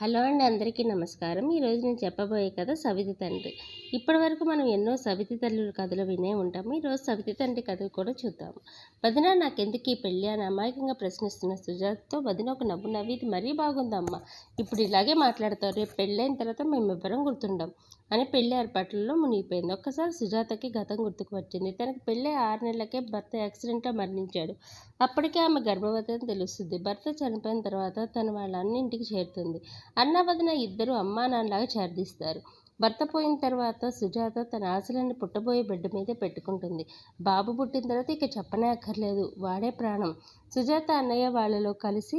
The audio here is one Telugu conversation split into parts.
హలో అండి అందరికీ నమస్కారం. ఈరోజు నేను చెప్పబోయే కథ సవితి తండ్రి. ఇప్పటి వరకు మనం ఎన్నో సవితి తల్లుల కథలు వినే ఉంటాము. ఈరోజు సవితి తండ్రి కథ కూడా చూద్దాము. వదిన నాకెందుకు ఈ పెళ్ళి అని అమాయకంగా ప్రశ్నిస్తున్న సుజాతతో వదిన ఒక నవ్వు నవ్వి ఇది మరీ బాగుందమ్మా. ఇప్పుడు ఇలాగే మాట్లాడతారు రేపు పెళ్ళైన తర్వాత మేము ఇవ్వరం గుర్తుండం అని పెళ్ళి ఏర్పాట్లలో మునిగిపోయింది. ఒక్కసారి సుజాతకి గతం గుర్తుకు వచ్చింది. తనకి పెళ్ళి ఆరు నెలలకే భర్త యాక్సిడెంట్లో మరణించాడు. అప్పటికే ఆమె గర్భవతి అని తెలుస్తుంది. భర్త చనిపోయిన తర్వాత తను వాళ్ళ అన్నింటికి చేరుతుంది. అన్న వదిన ఇద్దరు అమ్మా నాన్నలాగా చేరదీస్తారు భర్త పోయిన తర్వాత సుజాత తన ఆశలన్నీ పుట్టబోయే బిడ్డ మీదే పెట్టుకుంటుంది. బాబు పుట్టిన తర్వాత ఇక చెప్పనే అక్కర్లేదు. వాడే ప్రాణం. సుజాత అన్నయ్య వాళ్ళలో కలిసి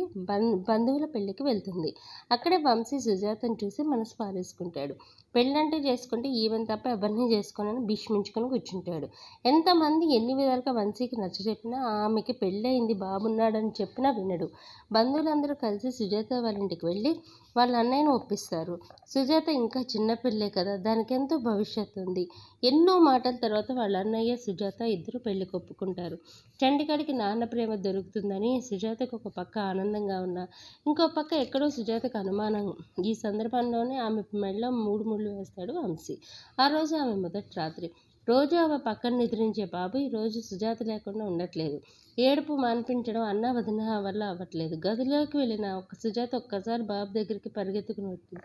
బంధువుల పెళ్ళికి వెళ్తుంది. అక్కడే వంశీ సుజాతను చూసి మనసు పారేసుకుంటాడు. పెళ్ళంటే చేసుకుంటే ఈవెన్ తప్ప ఎవరిని చేసుకోనని భీష్మించుకొని కూర్చుంటాడు. ఎంతమంది ఎన్ని విధాలుగా వంశీకి నచ్చ చెప్పినా ఆమెకి పెళ్ళయింది బాబున్నాడని చెప్పినా వినడు. బంధువులందరూ కలిసి సుజాత వాళ్ళ ఇంటికి వెళ్ళి వాళ్ళ అన్నయ్యను ఒప్పిస్తారు. సుజాత ఇంకా చిన్నపిల్లే కదా దానికి ఎంతో భవిష్యత్తు ఉంది. ఎన్నో మాటల తర్వాత వాళ్ళ అన్నయ్య సుజాత ఇద్దరు పెళ్ళి కొప్పుకుంటారు చండీగఢ్కి నాన్న ప్రేమ దొరుకుతుంది దొరుకుతుందని సుజాతకు ఒక పక్క ఆనందంగా ఉన్నా ఇంకో పక్క ఎక్కడో సుజాతకు అనుమానం. ఈ సందర్భంలోనే ఆమె మెడలో మూడు ముళ్ళు వేస్తాడు వంశీ. ఆ రోజు ఆమె మొదటి రాత్రి. రోజు ఆమె పక్కన నిద్రించే బాబు ఈరోజు సుజాత లేకుండా ఉండట్లేదు. ఏడుపు మాన్పించడం అన్న వదిన వల్ల అవ్వట్లేదు. గదిలోకి వెళ్ళిన ఒక సుజాత ఒక్కసారి బాబు దగ్గరికి పరిగెత్తుకుని వచ్చింది.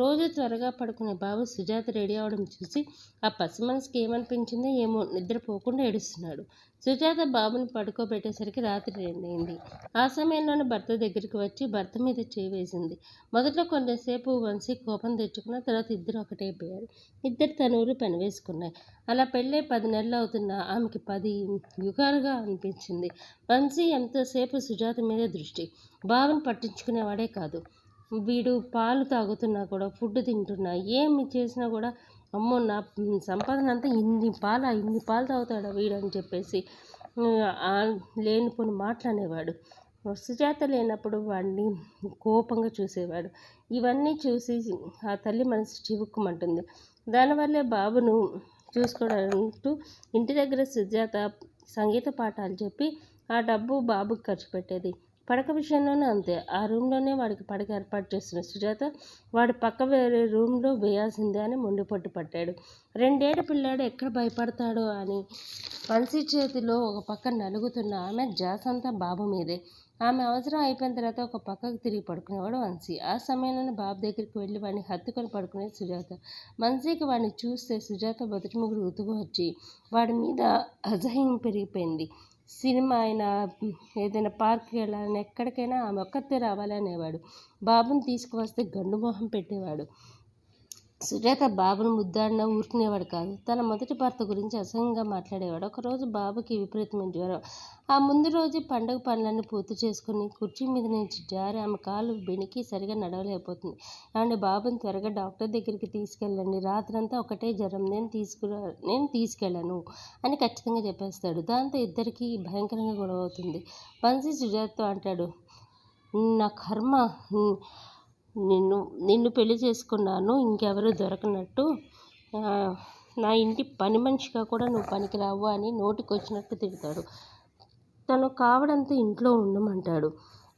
రోజు త్వరగా పడుకునే బాబు సుజాత రెడీ అవడం చూసి ఆ పసి మనసుకి ఏమనిపించిందో ఏమో నిద్రపోకుండా ఏడుస్తున్నాడు. సుజాత బాబుని పడుకోబెట్టేసరికి రాత్రి రెండైంది ఆ సమయంలోనే భర్త దగ్గరికి వచ్చి భర్త మీద చేవేసింది మొదట్లో కొంచెంసేపు వంశీ కోపం తెచ్చుకున్న తర్వాత ఇద్దరు ఒకటైపోయారు. ఇద్దరు తనువులు పెనవేసుకున్నాయి. అలా పెళ్ళై పది నెలలు అవుతున్న ఆమెకి పది యుగాలుగా అనిపించింది. వంశీ ఎంతసేపు సుజాత మీదే దృష్టి? బావను పట్టించుకునేవాడే కాదు. వీడు పాలు తాగుతున్నా కూడా ఫుడ్ తింటున్నా ఏమి చేసినా కూడా అమ్మో నా సంపాదన అంతా ఇన్ని పాల ఇన్ని పాలు తాగుతాడా వీడు అని చెప్పేసి లేనిపోని మాటలు సుజాత లేనప్పుడు వాడిని కోపంగా చూసేవాడు. ఇవన్నీ చూసి ఆ తల్లి మనసు చివుక్కుమంటుంది. దానివల్లే బాబును చూసుకోవడంటూ ఇంటి దగ్గర సుజాత సంగీత పాఠాలు చెప్పి ఆ డబ్బు బాబుకి ఖర్చు పెట్టేది. పడక విషయంలోనే అంతే. ఆ రూమ్లోనే వాడికి పడక ఏర్పాటు చేసిన సుజాత వాడు పక్క వేరే రూమ్లో వేయాల్సిందే అని మొండిపట్టు పట్టాడు. రెండేళ్ళ పిల్లాడు ఎక్కడ భయపడతాడో అని పన్సీ చేతిలో ఒక పక్క నలుగుతున్న ఆమె జాసంతా బాబు మీదే. ఆమె అవసరం అయిపోయిన తర్వాత ఒక పక్కకు తిరిగి పడుకునేవాడు వంశీ. ఆ సమయంలోనే బాబు దగ్గరికి వెళ్ళి వాడిని హత్తుకొని పడుకునేది సుజాత. వంశీకి వాడిని చూస్తే సుజాత మొదటి ముగ్గురు ఉతుకు వచ్చి వాడి మీద అసహ్యం పెరిగిపోయింది. సినిమా అయినా ఏదైనా పార్క్కి వెళ్ళాలని ఎక్కడికైనా ఆమె ఒక్కతే రావాలనేవాడు బాబుని తీసుకువస్తే గండు మొహం పెట్టేవాడు. సుజాత బాబును ముద్దాడినా ఊరుకునేవాడు కాదు. తన మొదటి భర్త గురించి అసహ్యంగా మాట్లాడేవాడు. ఒకరోజు బాబుకి విపరీతమైన జ్వరం. ఆ ముందు రోజు పండుగ పనులన్నీ పూర్తి చేసుకుని కుర్చీ మీద నుంచి జారి ఆమె కాలు బెణికి సరిగా నడవలేకపోతుంది. ఏమంటే బాబుని త్వరగా డాక్టర్ దగ్గరికి తీసుకెళ్ళండి. రాత్రంతా ఒకటే జ్వరం. నేను తీసుకురా నేను తీసుకెళ్ళను అని ఖచ్చితంగా చెప్పేస్తాడు. దాంతో ఇద్దరికి భయంకరంగా గొడవ అవుతుంది. బన్సీ సుజాతతో అంటాడు నా కర్మ నిన్ను నిన్ను పెళ్ళి చేసుకున్నాను ఇంకెవరు దొరకనట్టు. నా ఇంటి పని మనిషిగా కూడా నువ్వు పనికిరావు అని నోటికొచ్చినట్టు తిడతాడు. తను కావడంతో ఇంట్లో ఉండమంటాడు.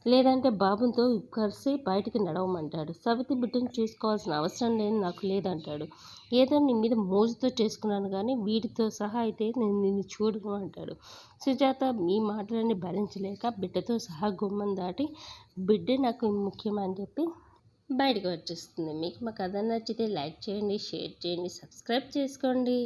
లేదంటే బాబుతో కలిసి బయటికి నడవమంటాడు. సవితి బిడ్డను చూసుకోవాల్సిన అవసరం లేదు నాకు లేదంటాడు. ఏదో నీ మీద మోజుతో చేసుకున్నాను కానీ వీటితో సహా అయితే నేను నిన్ను చూడను అంటాడు. సుజాత మీ మాటలన్నీ భరించలేక బిడ్డతో సహా గుమ్మం దాటి బిడ్డ నాకు ముఖ్యమని చెప్పి బయటకు వచ్చేస్తుంది. మీకు మా కథ నచ్చితే లైక్ చేయండి షేర్ చేయండి సబ్స్క్రైబ్ చేసుకోండి.